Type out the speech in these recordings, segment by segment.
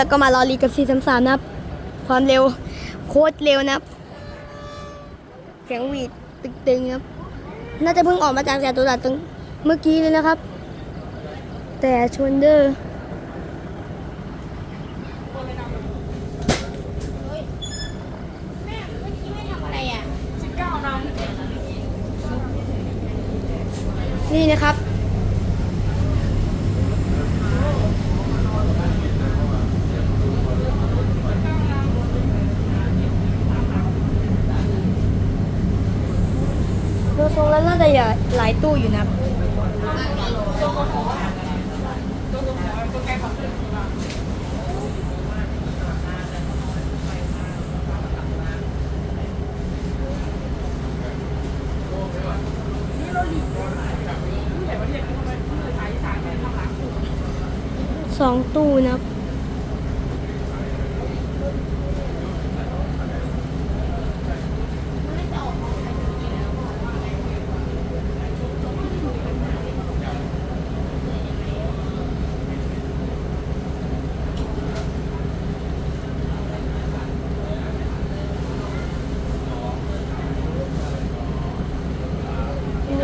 แล้วก็มารอรีกับ433นะครับ ความเร็วโคตรเร็วนะครับเสียงหวีดตึงๆนะครับ น่าจะเพิ่งออกมาจากจากตัวดัดตรงเมื่อกี้เลยนะครับ แต่ชนเดอร์แม่ไม่ทำอะไรอะนี่นะครับ ดูทรง แล้วน่าจะหลายตู้อยู่นะสองตู้นะ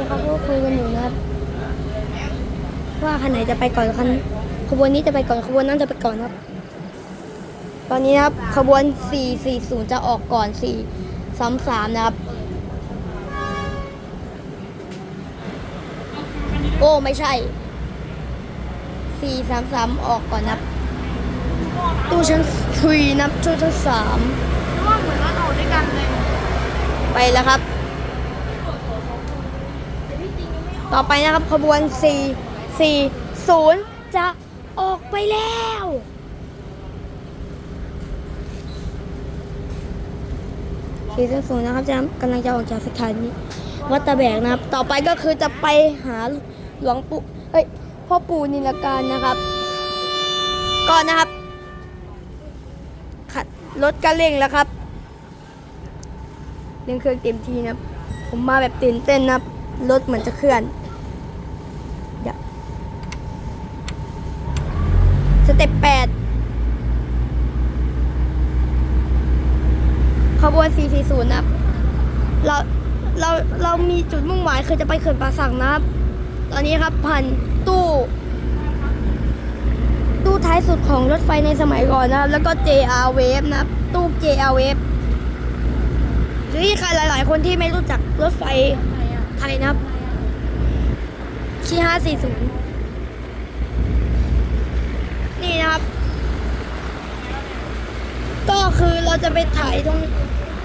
เขาก็คุยกันอยู่นะครับ ว่าคันไหนจะไปก่อนคันขบวนนี้จะไปก่อนขบวนนั้นจะไปก่อนครับ ตอนนี้นะครับขบวน 440 จะออกก่อน 433 นะครับ โอ้ไม่ใช่ 433 ออกก่อนนะครับตู้ชั้น3นับตู้ชั้นว่าเหมือนเราออกด้วยกันเลย3ไปแล้วครับ ต่อไปนะครับขบวน 4 4 0 จะออกไปแล้ว สี่ศูนย์นะครับจะกำลังจะออกจากสถานีวัดตะแบกนะครับ ต่อไปก็คือจะไปหาหลวงปู่เฮ้ยพ่อปู่นิลการนะครับก่อนนะครับขัดรถก็เร่งแล้วครับเร่งเครื่องเต็มทีนะครับ ผมมาแบบตื่นเต้นนะครับ รถเหมือนจะเคลื่อนเดี๋ยวสเต็ปแปดขบวน 440 นะครับ เรา เรา เรามีจุดมุ่งหมายคือจะไปเขื่อนป่าสักนะครับ ตอนนี้ครับผ่านตู้ ตู้ท้ายสุดของรถไฟในสมัยก่อนนะครับ แล้วก็ JR Wave นะครับ ตู้ JR Wave หรือใครหลาย ๆ คนที่ไม่รู้จักรถไฟ ไทยนะครับที่540นี่นะครับ ก็คือเราจะไปถ่ายตรง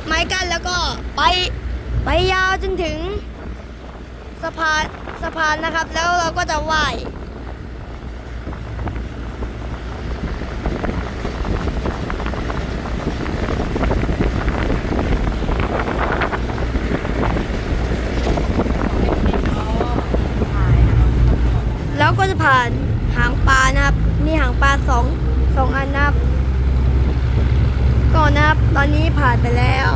ไม้กั้นแล้วก็ไปไปยาวจนถึงสะพานสะพานนะครับ แล้วเราก็จะไหวก็ จะผ่านหางปลานะครับมีหางปลาสองสองอันนะครับก่อนนะครับ ตอนนี้ผ่านไปแล้ว